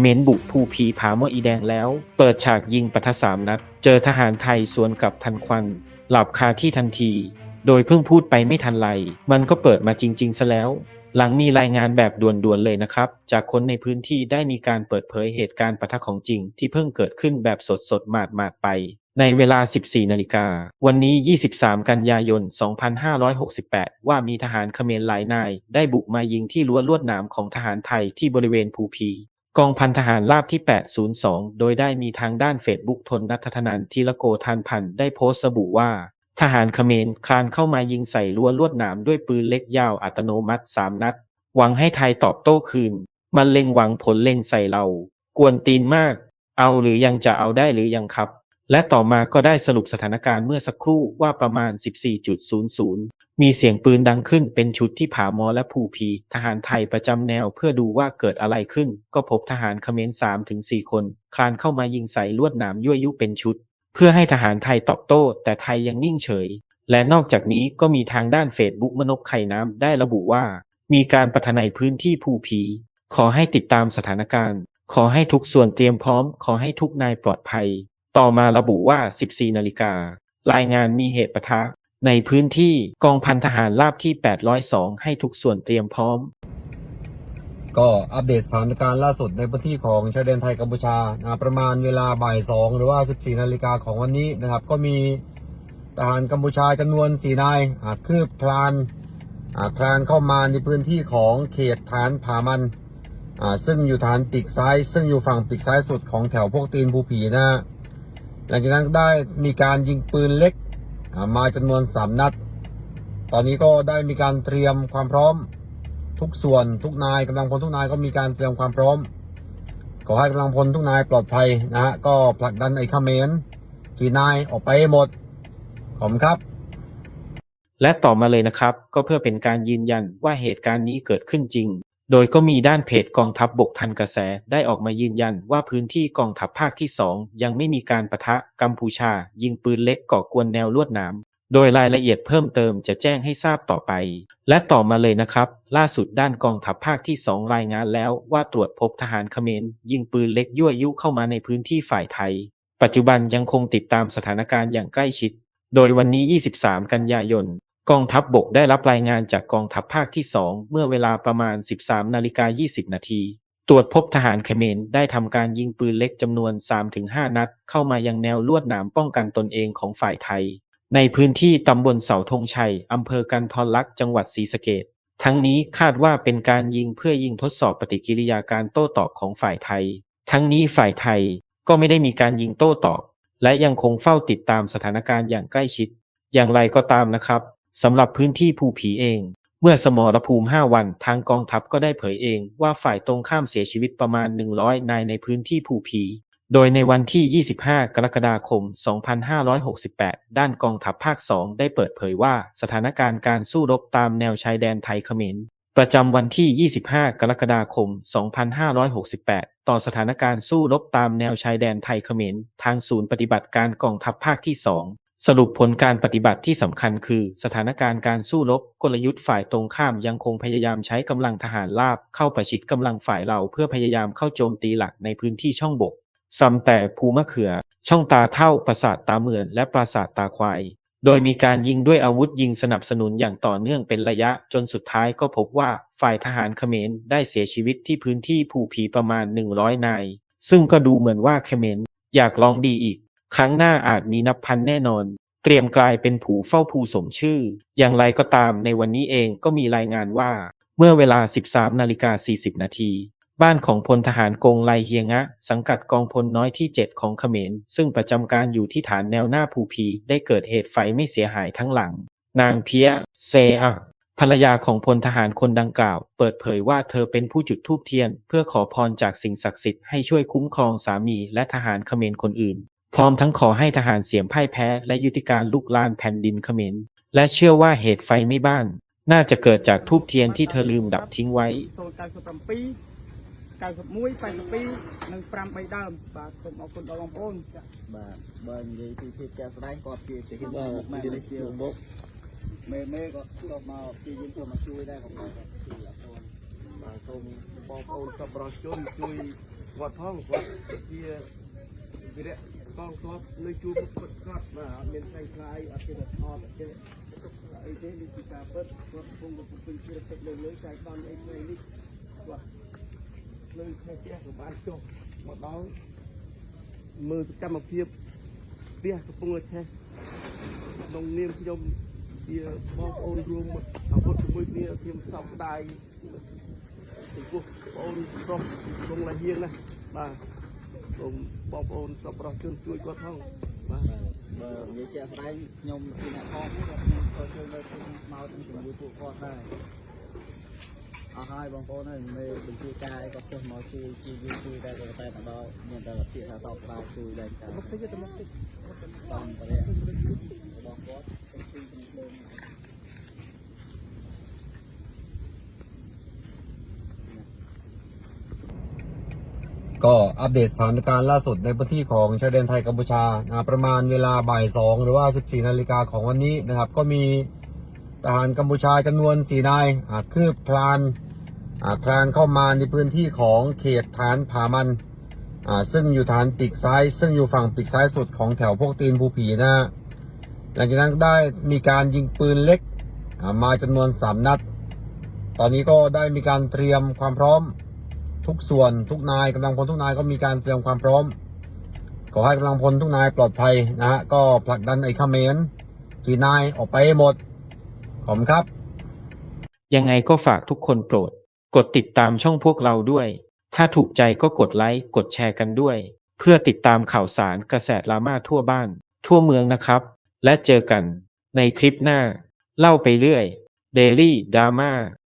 เมนบุกภูพีผาหมออีแดงแล้ว เปิดฉากยิงปะทะสามนัด เจอทหารไทยสวนกับทันควัน หลับคาที่ทันที โดยเพิ่งพูดไปไม่ทันไร มันก็เปิดมาจริง ๆ ซะแล้ว หลังมีรายงานแบบด่วนๆเลยนะครับ จากคนในพื้นที่ได้มีการเปิดเผยเหตุการณ์ปะทะของจริง ที่เพิ่งเกิดขึ้นแบบสดๆหมาดๆไป ในเวลา 14 นาฬิกา วันนี้ 23 กันยายน 2568 ว่ามีทหารเขมรหลายนาย ได้บุกมายิงที่รั้วลวดหนามของทหารไทยที่บริเวณภูพี กองพันทหารราบที่ 802 โดยได้มีทางด้านเฟซบุ๊กทนนัทธนันทีละโกทานพันได้โพสต์ระบุว่า ทหารเขมรคลานเข้ามายิงใส่รั้วลวดหนามด้วยปืนเล็กยาวอัตโนมัติ3นัด หวังให้ไทยตอบโต้คืน มันเล็งหวังผลเล็งใส่เรา กวนตีนมาก เอาหรือยังจะเอาได้หรือยังครับ และต่อมาก็ได้สรุปสถานการณ์เมื่อสักครู่ว่าประมาณ 14.00 มีเสียงปืนดังขึ้นเป็นชุดที่ผามอและภูพี ทหารไทยประจำแนวเพื่อดูว่าเกิดอะไรขึ้น ก็พบทหารเขมร3ถึง4คน คลานเข้ามายิงใส่ลวดหนามยั่วยุเป็นชุด เพื่อให้ทหารไทยตอบโต้ แต่ไทยยังนิ่งเฉย และนอกจากนี้ก็มีทางด้านเฟซบุ๊กมนกไข่น้ำได้ระบุว่า มีการปะทะในพื้นที่ภูพี ขอให้ติดตามสถานการณ์ ขอให้ทุกส่วนเตรียมพร้อม ขอให้ทุกนายปลอดภัย ต่อมาระบุว่า 14 นาฬิการายงานมีเหตุปะทะ ในพื้นที่กองพันทหารราบที่ 802 ให้ทุกส่วนเตรียมพร้อม ก็อัปเดตสถานการณ์ล่าสุดในพื้นที่ของชายแดนไทยกัมพูชานะประมาณเวลาบ่ายสองหรือว่า 14 นาฬิกาของวันนี้นะครับ ก็มีทหารกัมพูชาจำนวน 4 นายคืบคลานคลานเข้ามาในพื้นที่ของเขตฐานผามันซึ่งอยู่ฐานปีกซ้าย ซึ่งอยู่ฝั่งปีกซ้ายสุดของแถวพวกตีนภูผีนะฮะ หลังจากนั้นก็ได้มีการยิงปืนเล็กมาจำนวน 3 นัด ตอนนี้ก็ได้มีการเตรียมความพร้อมทุกส่วนทุกนายกำลังพลทุกนายก็มีการเตรียมความพร้อม ขอให้กำลังพลทุกนายปลอดภัยนะฮะก็ผลักดันไอ้เขมรสีนายออกไปให้หมดขอบคุณครับ และต่อมาเลยนะครับ ก็เพื่อเป็นการยืนยันว่าเหตุการณ์นี้เกิดขึ้นจริง โดยก็มีด้านเพจกองทัพบบกทันกระแสได้ออกมายืนยันว่าพื้นที่กองทัพภาคที่ 2 ยังไม่มีการประทะกัมพูชา ยิงปืนเล็กก่อกวนแนวลวดหนามโดยรายละเอียดเพิ่มเติมจะแจ้งให้ทราบต่อไป และต่อมาเลยนะครับ ล่าสุดด้านกองทัพภาคที่ 2 รายงานแล้วว่าตรวจพบทหารเขมรยิงปืนเล็กยั่วยุเข้ามาในพื้นที่ฝ่ายไทย ปัจจุบันยังคงติดตามสถานการณ์อย่างใกล้ชิด โดยวันนี้ 23 กันยายน กองทัพบบกได้รับรายงานจากกองทัพภาคที่ 2 เมื่อเวลาประมาณ 13นาฬิกา20 นาที ตรวจพบทหารเขมรได้ทำการยิงปืนเล็กจำนวน 3-5 นัด เข้ามายังแนวลวดหนามป้องกันตนเองของฝ่ายไทย ในพื้นที่ตำบลเสาธงชัยอำเภอกันทรลักษณ์จังหวัดศรีสะเกษทั้งนี้คาดว่าเป็นการยิงเพื่อยิงทดสอบปฏิกิริยาการโต้ตอบของฝ่ายไทย ทั้งนี้ฝ่ายไทยก็ไม่ได้มีการยิงโต้ตอบ และยังคงเฝ้าติดตามสถานการณ์อย่างใกล้ชิด อย่างไรก็ตามนะครับ สำหรับพื้นที่ภูผีเอง เมื่อสมรภูมิ 5 วันทางกองทัพก็ได้เผยเองว่าฝ่ายตรงข้ามเสียชีวิตประมาณ 100 นายในพื้นที่ภูผี โดยในวันที่ 25 กรกฎาคม 2568 ด้านกองทัพภาค 2 ได้เปิดเผยว่าสถานการณ์การสู้รบตามแนวชายแดนไทยเขมรประจำวันที่ 25 กรกฎาคม 2568 ต่อสถานการณ์สู้รบตามแนวชายแดนไทยเขมร ทางศูนย์ปฏิบัติการกองทัพภาคที่ 2 สรุปผลการปฏิบัติที่สำคัญคือ สถานการณ์การสู้รบกลยุทธ์ฝ่ายตรงข้ามยังคงพยายามใช้กำลังทหารราบเข้าประชิดกำลังฝ่ายเราเพื่อพยายามเข้าโจมตีหลักในพื้นที่ช่องบกซ้ำแต่ภูมะเขือ ช่องตาเท่าปราสาทตาเมือนและปราสาทตาควาย โดยมีการยิงด้วยอาวุธยิงสนับสนุนอย่างต่อเนื่องเป็นระยะจนสุดท้ายก็พบว่าฝ่ายทหารเขมรได้เสียชีวิตที่พื้นที่ภูผีประมาณ 100 นาย ซึ่งก็ดูเหมือนว่าเขมรอยากลองดีอีก ครั้งหน้าอาจมีนับพันแน่นอน เตรียมกลายเป็นผูเฝ้าภูสมชื่อ อย่างไรก็ตามในวันนี้เองก็มีรายงานว่า เมื่อเวลา 13นาฬิกา40 นาทีบ้านของพลทหารกงไลเฮียงะ สังกัดกองพลน้อยที่ 7 ของเขมร ซึ่งประจำการอยู่ที่ฐานแนวหน้าภูพี ได้เกิดเหตุไฟไม่เสียหายทั้งหลัง นางเพียเซอะภรรยาของพลทหารคนดังกล่าว เปิดเผยว่าเธอเป็นผู้จุดธูปเทียน เพื่อขอพรจากสิ่งศักดิ์สิทธิ์ให้ช่วยคุ้มครองสามีและทหารเขมรคนอื่น พร้อมทั้งขอให้ทหารเสียมพ่ายแพ้และยุติการลุกลานแผ่นดินเขมร และเชื่อว่าเหตุไฟไหม่บ้าน น่าจะเกิดจากทูบเทียนที่เธอลืมดับทิ้งไว้ 97 91 82និង5 3ដើមបាទសូមអរគុណដល់បងប្អូន បាទបើនិយាយពីភាពជាក់ស្ដែងគាត់ជាជាហ៊ាន បាទ មកជាជាមុខ មេមេក៏ចូលមកពីយើងចូលមកជួយដែរបងប្អូន បាទសូមបងប្អូនសប្បុរសជនជួយ គាត់ផងគាត់ជាវិរៈ កងទ័ពនៅជួបពុតគាត់បាទអត់មានផ្សេងផ្លាយអត់មានថតអត់ទេអីទេនេះគឺការពិតគាត់កំពុងកំពុងជាទឹកលើលើចែកដល់អីថ្ងៃនេះបាទលើផ្ទះក៏បានចុះមកដល់មើលសកម្មភាពផ្ទះកំពុងតែឆេះក្នុងនាមខ្ញុំជាបងប្អូនរួមអាវុធជាមួយគ្នាខ្ញុំសោកស្ដាយចំពោះបងប្អូនប្រុសក្នុងលាហៀងណាបាទ សូមបងប្អូនសប្បុរសជនជួយគាត់ផងបាទបើនិយាយជាក់ស្ដែងខ្ញុំជាអ្នកផងនេះក៏ខ្ញុំក៏ជួយនៅក្នុងមកជាមួយពួកគាត់ដែរអស់ហើយបងប្អូនហើយមេបញ្ជាការអីក៏ចេះមកជួយជួយជួយជួយតែក៏តែមកដល់មានតែវិភាគថាសោកស្ដាយជួយដែរចាមកតិចទៅមកតិចតាមបរិយារបស់ ก็อัปเดตสถานการณ์ล่าสุดในพื้นที่ของชายแดนไทยกัมพูชานะประมาณเวลาบ่ายสองหรือว่า 14 นาฬิกาของวันนี้นะครับ ก็มีทหารกัมพูชาจำนวนสี่นายคืบคลานคลานเข้ามาในพื้นที่ของเขตฐานผามันซึ่งอยู่ฐานปีกซ้าย ซึ่งอยู่ฝั่งปีกซ้ายสุดของแถวพวกตีนภูผีนะหลังจากนั้นได้มีการยิงปืนเล็กมาจำนวนสามนัด ตอนนี้ก็ได้มีการเตรียมความพร้อม ทุกส่วนทุกนายกำลังพลทุกนายก็มีการเตรียมความพร้อม ขอให้กำลังพลทุกนายปลอดภัยนะฮะก็ผลักดันไอ้เมรสีนายออกไปหมดขอบคุณครับ ยังไงก็ฝากทุกคนโปรด กดติดตามช่องพวกเราด้วย ถ้าถูกใจก็กดไลค์กดแชร์กันด้วย เพื่อติดตามข่าวสารกระแสดราม่าทั่วบ้าน ทั่วเมืองนะครับ และเจอกันในคลิปหน้า เล่าไปเรื่อย Daily Drama